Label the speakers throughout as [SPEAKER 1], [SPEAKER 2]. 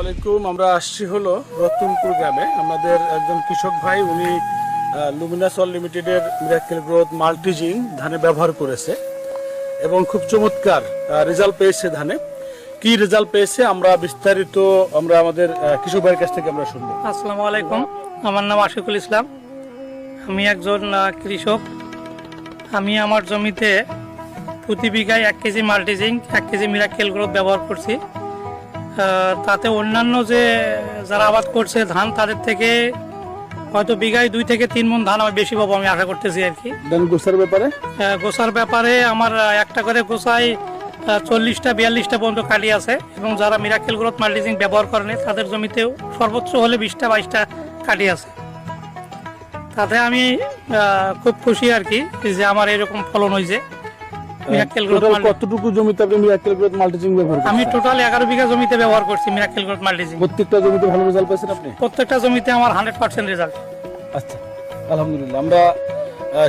[SPEAKER 1] আলাইকুম, আমরা আসছি হলো রতনপুর গ্রামে। আমাদের একজন কৃষক ভাই, উনি লুমিনাস অল লিমিটেডের মিরাকেল গ্রোথ মাল্টিজিং ধানে ব্যবহার করেছে এবং খুব চমৎকার রেজাল্ট পেয়েছে ধানে। কি রেজাল্ট পেয়েছে আমরা বিস্তারিত আমরা আমাদের কৃষক ভাইয়ের কাছ থেকে আমরা শুনব।
[SPEAKER 2] আসসালামু আলাইকুম, আমার নাম আশিকুল ইসলাম। আমি একজন কৃষক। আমি আমার জমিতে প্রতি বিঘায় এক কেজি মাল্টিজিং এক কেজি মিরাকেল গ্রোথ ব্যবহার করছি। তাতে অন্যান্য যে যারা আবাদ করছে ধান তাদের থেকে হয়তো বিঘায় দুই থেকে তিন মন ধান আমি বেশি পাবো আমি আশা করতেছি আর কি।
[SPEAKER 1] গোসার ব্যাপারে?
[SPEAKER 2] গোসার ব্যাপারে আমার একটা করে গোসায় চল্লিশটা বিয়াল্লিশটা পর্যন্ত কাটি আছে এবং যারা মিরাকেল গ্রোথ মাল্টিজিং ব্যবহার করেনি তাদের জমিতেও সর্বোচ্চ হলে বিশটা বাইশটা কাটি আছে। তাতে আমি খুব খুশি আর কি যে আমার এরকম ফলন হয়েছে। মিরাকেল গ্রোথ
[SPEAKER 1] কতটুকু জমিতে আপনি মিরাকেল গ্রোথ মাল্টিজিং ব্যবহার
[SPEAKER 2] আমি
[SPEAKER 1] করেছেন
[SPEAKER 2] টোটাল এগারো বিঘা জমিতে ব্যবহার করছি মিরাকেল গ্রোথ মাল্টিজিং
[SPEAKER 1] প্রত্যেকটা জমিতে ভালো রেজাল্ট পেয়েছেন আপনি?
[SPEAKER 2] প্রত্যেকটা জমিতে আমার হান্ড্রেড পার্সেন্ট রেজাল্ট
[SPEAKER 1] আচ্ছা আলহামদুলিল্লাহ। আমরা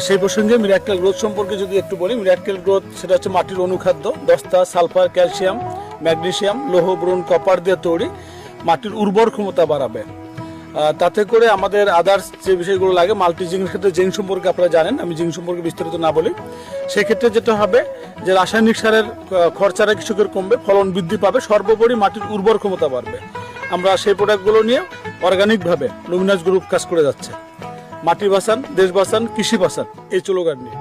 [SPEAKER 1] সেই প্রসঙ্গে মিরাক্কেল গ্রোথ সম্পর্কে যদি একটু বলি মিরাক্কেল গ্রোথ সেটা হচ্ছে মাটির অনুখাদ্য দস্তা সালফার ক্যালসিয়াম ম্যাগনেসিয়াম লৌহ ব্রোন কপার দিয়ে তৈরি। মাটির উর্বর ক্ষমতা বাড়াবে। তাতে করে আমাদের আদার্স যে বিষয়গুলো লাগে মাল্টি ক্ষেত্রে জিঙ্ক সম্পর্কে আপনারা জানেন আমি জিঙ্ক সম্পর্কে বিস্তারিত না বলি। সেক্ষেত্রে যেটা হবে যে রাসায়নিক সারের আহ, খরচাটা কৃষকের কমবে ফলন বৃদ্ধি পাবে সর্বোপরি মাটির উর্বর ক্ষমতা বাড়বে। আমরা সেই প্রোডাক্টগুলো নিয়ে অর্গানিকভাবে লুমিনাস গ্রুপ কাজ করে যাচ্ছে। মাটি বাঁচান দেশ বাঁচান কৃষি বাঁচান এই স্লোগান নিয়ে।